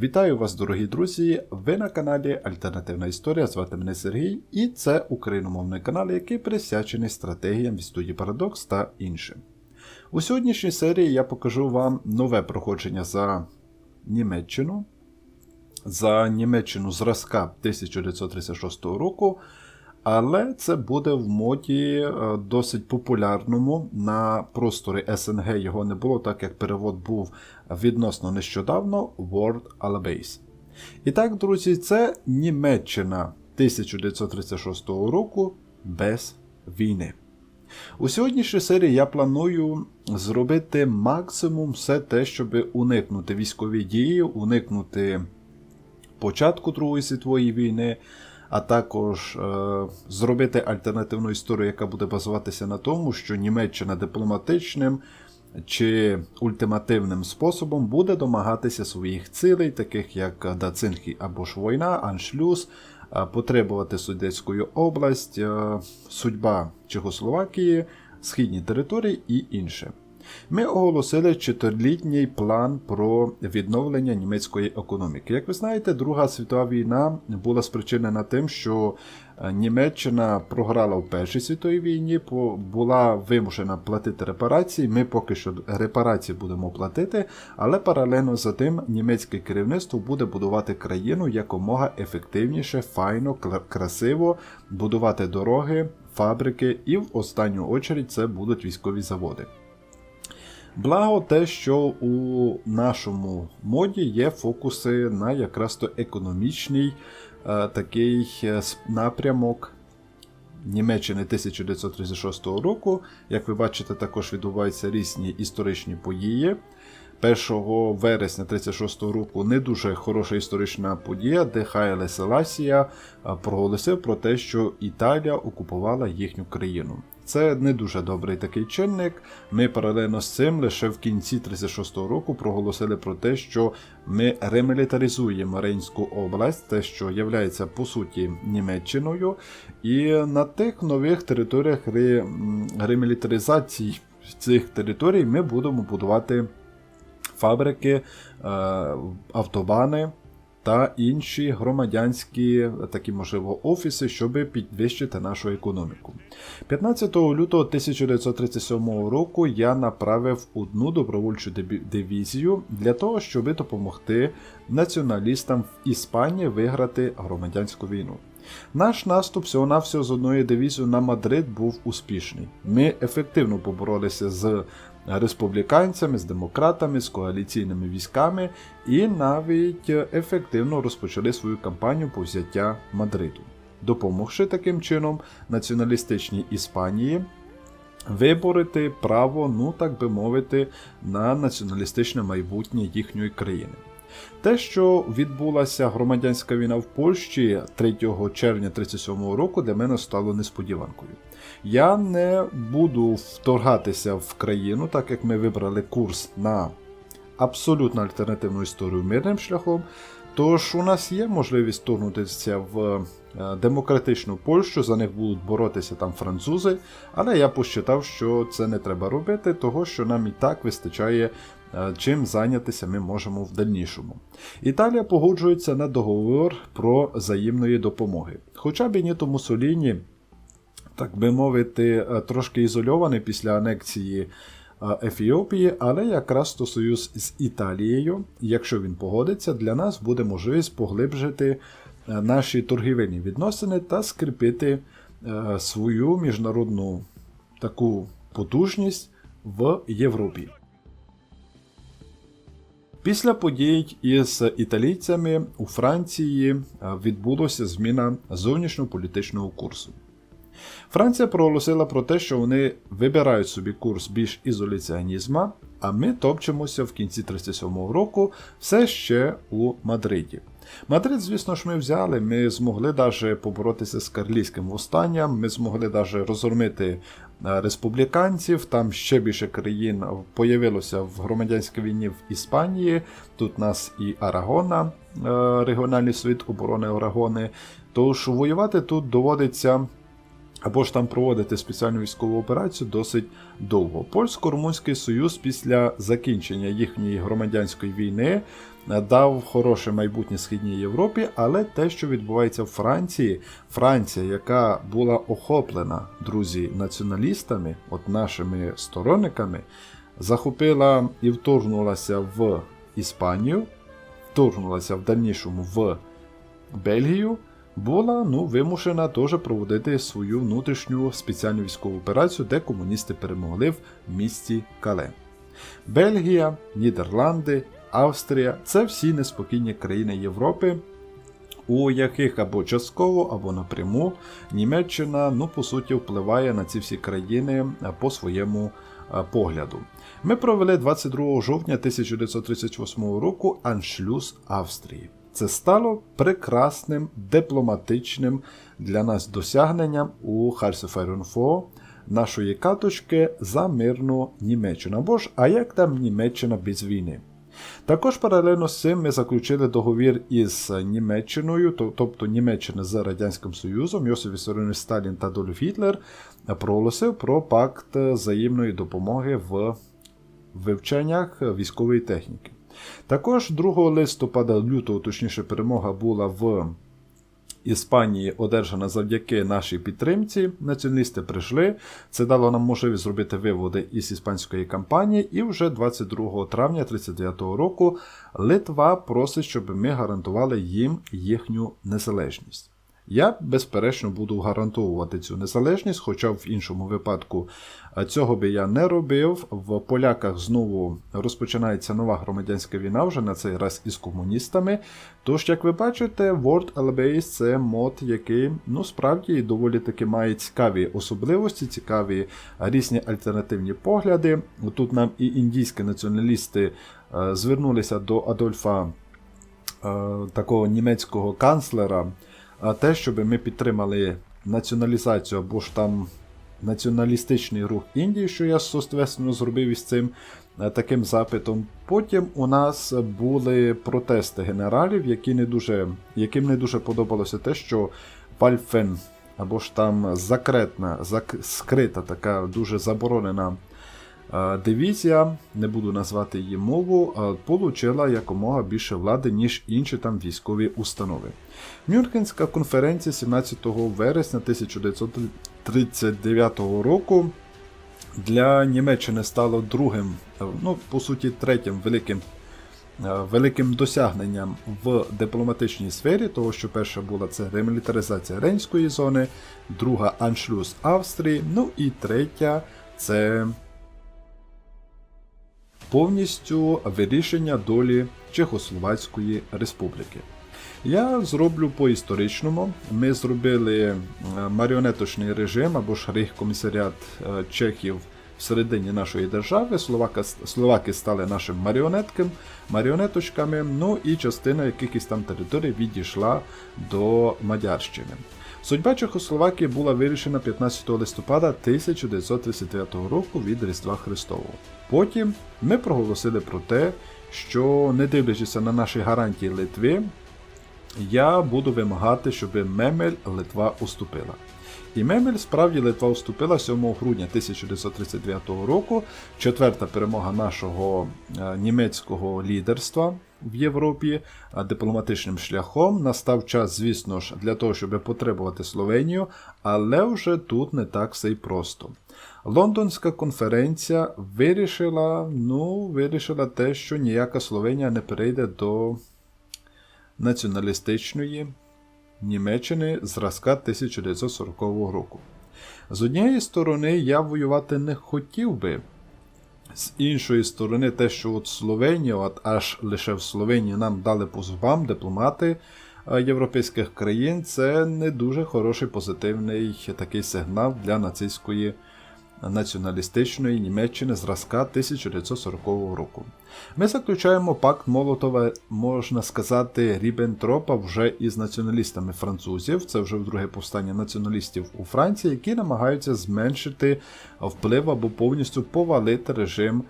Вітаю вас, дорогі друзі! Ви на каналі Альтернативна Історія. Звати мене Сергій, і це україномовний канал, який присвячений стратегіям від студії Парадокс та іншим. У сьогоднішній серії я покажу вам нове проходження за Німеччину, за Німеччину зразка 1936 року. Але це буде в моді е, досить популярному на просторі СНГ його не було, так як перевод був відносно нещодавно Word Alabase. І так, друзі, це Німеччина 1936 року без війни. У сьогоднішній серії я планую зробити максимум все те, щоб уникнути військові дії, уникнути початку Другої світової війни а також е, зробити альтернативну історію, яка буде базуватися на тому, що Німеччина дипломатичним чи ультимативним способом буде домагатися своїх цілей, таких як Дацинхі або ж війна, аншлюз, е, потребувати Судецьку область, е, судьба Чехословакії, східні території і інше. Ми оголосили чотирилітній план про відновлення німецької економіки. Як ви знаєте, Друга світова війна була спричинена тим, що е, Німеччина програла в Першій світовій війні, була вимушена платити репарації. Ми поки що репарації будемо платити, але паралельно за тим німецьке керівництво буде будувати країну якомога ефективніше, файно, красиво, будувати дороги, фабрики, і в останню очередь це будуть військові заводи. Благо те, що у нашому моді є фокуси на якраз то економічний е, такий е, напрямок Німеччини 1936 року. Як ви бачите, також відбуваються різні історичні події. 1 вересня 36 року не дуже хороша історична подія, де Хайле Селасія проголосив про те, що Італія окупувала їхню країну. Це не дуже добрий такий чинник. Ми паралельно з цим лише в кінці 36-го року проголосили про те, що ми ремілітаризуємо Рейнську область, те, що є по суті Німеччиною, і на тих нових територіях ремілітаризації цих територій ми будемо будувати фабрики, е, автобани та інші громадянські такі, можливо, офіси, щоб підвищити нашу економіку. 15 лютого 1937 року я направив одну добровольчу дивізію для того, щоб допомогти націоналістам в Іспанії виграти громадянську війну. Наш наступ всього-навсього з одної дивізії на Мадрид був успішний. Ми ефективно поборолися з республіканцями, з демократами, з коаліційними військами і навіть ефективно розпочали свою кампанію по взяття Мадриду, допомогши таким чином націоналістичній Іспанії. Виборити право, ну так би мовити, на націоналістичне майбутнє їхньої країни. Те, що відбулася громадянська війна в Польщі 3 червня 1937 року, для мене стало несподіванкою. Я не буду вторгатися в країну, так як ми вибрали курс на абсолютно альтернативну історію мирним шляхом. Тож у нас є можливість вторгнутися в е, демократичну Польщу, за них будуть боротися там французи, але я посчитав, що це не треба робити, того що нам і так вистачає чим зайнятися ми можемо в дальнішому. Італія погоджується на договор про взаємної допомоги. Хоча Беніто Мусоліні, так би мовити, е, трошки ізольований після анексії. Е, Ефіопії, але якраз то союз з Італією, якщо він погодиться, для нас буде можливість поглибжити наші торгівельні відносини та скріпити свою міжнародну таку потужність в Європі. Після подій із італійцями у Франції е, відбулася зміна зовнішньополітичного курсу. Франція проголосила про те, що вони вибирають собі курс більш ізоляціонізма, а ми топчемося в кінці 37-го року все ще у Мадриді. Мадрид, звісно ж, ми взяли, ми змогли навіть поборотися з карлійським восстанням, ми змогли навіть розгромити Е, республіканців. Там ще більше країн появилося в громадянській війні в Іспанії. Тут нас і Арагона, е, регіональний світ оборони Арагони. Тож воювати тут доводиться. Або ж там проводити спеціальну військову операцію досить довго. Польсько-румунський союз після закінчення їхньої громадянської війни е, дав хороше майбутнє Східній Європі, але те, що відбувається в Франції, Франція, яка була охоплена, друзі, націоналістами, от нашими сторонниками, захопила і вторгнулася в Іспанію, вторгнулася в дальнішому в Бельгію, була ну, вимушена теж проводити свою внутрішню спеціальну військову операцію, де комуністи перемогли в місті Кале. Бельгія, Нідерланди, Австрія це всі неспокійні країни Європи, у яких або частково, або напряму Німеччина, ну, по суті, впливає на ці всі країни по своєму погляду. Ми провели 22 жовтня 1938 року аншлюз Австрії. Це стало прекрасним дипломатичним для нас досягненням у Харсефайрунфо нашої каточки за мирну Німеччину. Або ж, а як там Німеччина без війни? Також паралельно з цим ми заключили договір із Німеччиною, тобто Німеччина з Радянським Союзом, Йосиф Вісаріонович Сталін та Адольф Гітлер проголосив про пакт взаємної допомоги в вивченнях військової техніки. Також 2 листопада лютого, точніше, перемога була в Іспанії одержана завдяки нашій підтримці. Націоналісти прийшли. Це дало нам можливість зробити виводи із іспанської кампанії. І вже 22 травня 1939 року Литва просить, щоб ми гарантували їм їхню незалежність. Я, безперечно, буду гарантовувати цю незалежність, хоча в іншому випадку е, цього би я не робив. В поляках знову розпочинається нова громадянська війна, вже на цей раз із комуністами. Тож, як ви бачите, World Alabase це мод, який ну, справді доволі таки має цікаві особливості, цікаві різні альтернативні погляди. Тут нам і індійські націоналісти е, звернулися до Адольфа е, такого німецького канцлера, те, щоб ми підтримали націоналізацію або ж там націоналістичний рух Індії, що я соответственно зробив із цим е, таким запитом. Потім у нас були протести генералів, які не дуже, яким не дуже подобалося те, що Пальфен або ж там закретна, зак, скрита така дуже заборонена дивізія, не буду назвати її мову, получила якомога більше влади, ніж інші там військові установи. Мюнхенська конференція 17 вересня 1939 року для Німеччини стало другим, ну, по суті, третім великим, великим досягненням в дипломатичній сфері, того що перша була це ремілітаризація Рейнської зони, друга аншлюз Австрії, ну і третя це повністю вирішення долі Чехословацької республіки. Я зроблю по історичному. Ми зробили е, маріонеточний режим або ж рейхкомісаріат е, Чехів всередині нашої держави. Словака, словаки стали нашим маріонетком, маріонеточками, ну і частина якихось там територій відійшла до Мадярщини. Судьба Чехословакії була вирішена 15 листопада 1939 року від Різдва Христового. Потім ми проголосили про те, що не дивлячись на наші гарантії Литви, я буду вимагати, щоб Мемель Литва уступила. І Мемель справді Литва уступила 7 грудня 1939 року. Четверта перемога нашого е, німецького лідерства в Європі е, дипломатичним шляхом. Настав час, звісно ж, для того, щоб потребувати Словенію, але вже тут не так все й просто. Лондонська конференція вирішила, ну, вирішила те, що ніяка Словенія не перейде до націоналістичної Німеччини зразка 1940 року. З однієї сторони, я воювати не хотів би. З іншої сторони, те, що от Словенія, от аж лише в Словенії нам дали по зубам дипломати е, європейських країн, це не дуже хороший позитивний такий сигнал для нацистської націоналістичної Німеччини зразка 1940 року. Ми заключаємо пакт Молотова, можна сказати, Ріббентропа вже із націоналістами французів. Це вже вдруге повстання націоналістів у Франції, які намагаються зменшити вплив або повністю повалити режим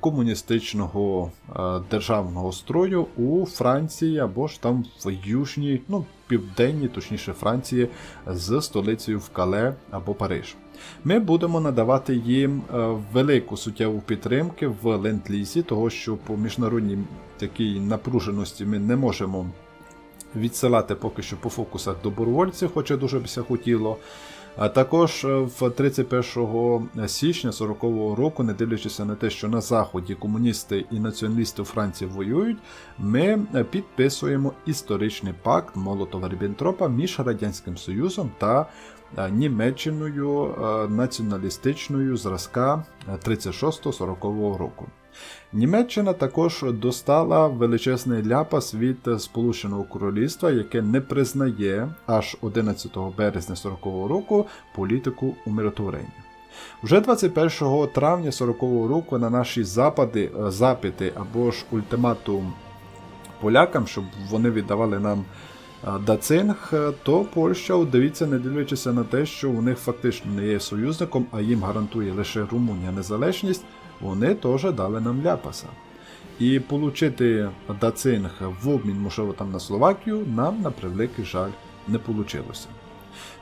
комуністичного е, державного строю у Франції або ж там в Южній, ну, південній, точніше Франції, з столицею в Кале або Париж. Ми будемо надавати їм е, велику суттєву підтримку в ленд-лізі, того що по міжнародній такій напруженості ми не можемо відсилати поки що по фокусах добровольців, хоча дуже б ся хотіло. А також е, в 31 січня 40-го року, не дивлячись на те, що на Заході комуністи і націоналісти у Франції воюють, ми е, підписуємо історичний пакт Молотова-Ріббентропа між Радянським Союзом та Німеччиною е, націоналістичною зразка е, 36-40 року. Німеччина також достала величезний ляпас від Сполученого Королівства, яке не признає аж 11 березня 40-го року політику умиротворення. Вже 21 травня 40-го року на наші запади, е, запити або ж ультиматум полякам, щоб вони віддавали нам е, дацинг, е, то Польща, дивіться, не дивлячися на те, що у них фактично не є союзником, а їм гарантує лише Румунія незалежність, вони теж дали нам ляпаса. І отримати дацинг в обмін, можливо, там на Словакію, нам, на превеликий жаль, не вийшло.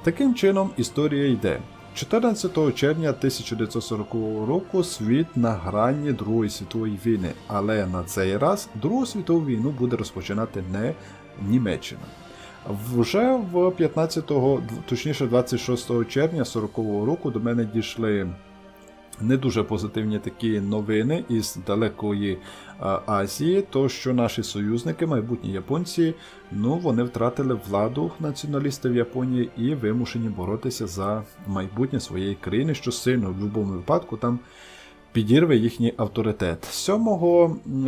Таким чином, історія йде. 14 червня 1940 року світ на грані Другої світової війни, але на цей раз Другу світову війну буде розпочинати не Німеччина. Вже в 15, точніше 26 червня 40-го року до мене дійшли не дуже позитивні такі новини із далекої Азії, то що наші союзники, майбутні японці, ну вони втратили владу націоналістів Японії і вимушені боротися за майбутнє своєї країни, що сильно в будь-якому випадку там підірве їхній авторитет. 7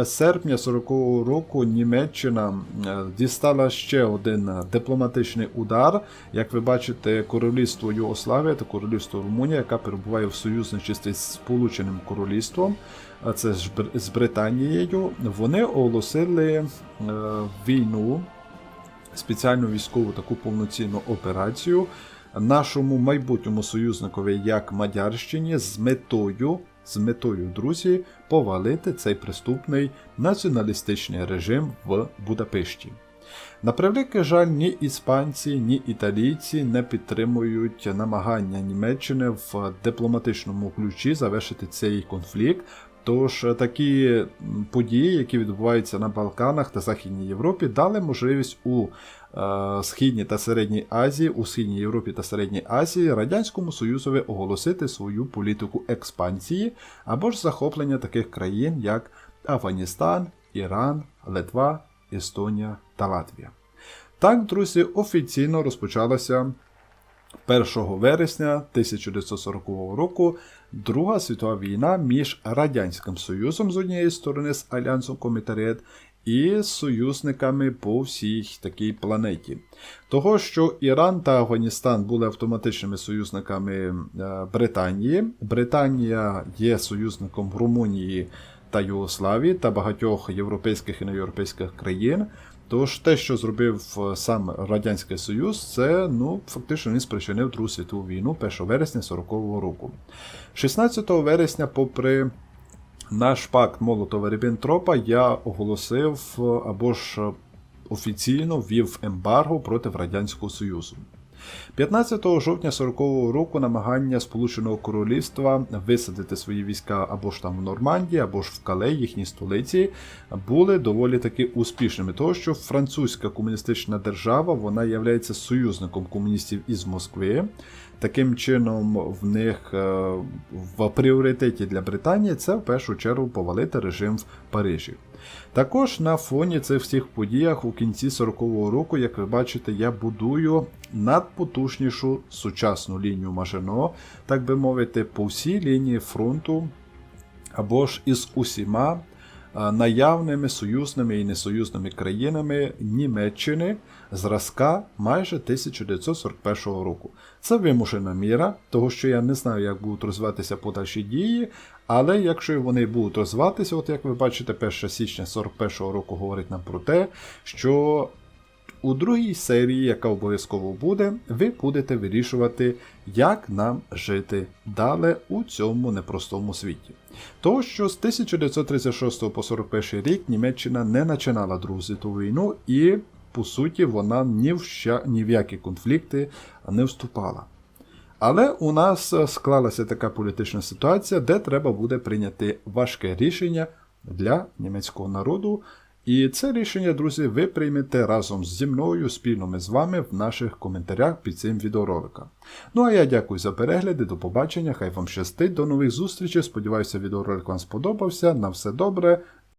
серпня 40-го року Німеччина дістала ще один дипломатичний удар. Як ви бачите, королівство Югославія та королівство Румунія, яка перебуває в союзничестві з Сполученим Королівством, а це з Британією, вони оголосили е, війну, спеціальну військову таку повноцінну операцію нашому майбутньому союзникові як Мадярщині з метою, з метою, друзі, повалити цей преступний націоналістичний режим в Будапешті. На превеликий жаль, ні іспанці, ні італійці не підтримують намагання Німеччини в дипломатичному ключі завершити цей конфлікт. Тож такі події, які відбуваються на Балканах та Західній Європі, дали можливість у е, Східній та Середній Азії, у Східній Європі та Середній Азії Радянському Союзові оголосити свою політику експансії або ж захоплення таких країн, як Афганістан, Іран, Литва, Естонія та Латвія. Так, друзі, офіційно розпочалася 1 вересня 1940 року Друга світова війна між Радянським Союзом з однієї сторони з Альянсом Комітарет і союзниками по всій такій планеті. Того, що Іран та Афганістан були автоматичними союзниками е, Британії. Британія є союзником Румунії та Югославії та багатьох європейських і неєвропейських країн. Тож те, що зробив е, сам Радянський Союз, це ну, фактично він спричинив Другу світову війну 1 вересня 40-го року. 16 вересня, попри наш пакт молотова ріббентропа я оголосив е, або ж е, офіційно ввів ембарго проти Радянського Союзу. 15 жовтня 40-го року намагання Сполученого Королівства висадити свої війська або ж там в Нормандії, або ж в Кале, їхній столиці, були доволі таки успішними, тому що французька комуністична держава вона є союзником комуністів із Москви. Таким чином, в них е, в пріоритеті для Британії це в першу чергу повалити режим в Парижі. Також на фоні цих всіх подіях у кінці 40-го року, як ви бачите, я будую надпотужнішу сучасну лінію Мажино, так би мовити, по всій лінії фронту або ж із усіма наявними союзними і несоюзними країнами Німеччини зразка майже 1941 року. Це вимушена міра, того що я не знаю, як будуть розвиватися подальші дії, але якщо вони будуть розвиватися, от як ви бачите, 1 січня 41 року говорить нам про те, що у другій серії, яка обов'язково буде, ви будете вирішувати, як нам жити далі у цьому непростому світі. Тому що з 1936 по 41 рік Німеччина не починала Другу світову війну і, по суті, вона ні в, ща, ні в які конфлікти не вступала. Але у нас е, склалася така політична ситуація, де треба буде прийняти важке рішення для німецького народу. І це рішення, друзі, ви приймете разом зі мною, спільно ми з вами в наших коментарях під цим відеороликом. Ну а я дякую за перегляди, до побачення, хай вам щастить, до нових зустрічей. Сподіваюся, відеоролик вам сподобався. На все добре,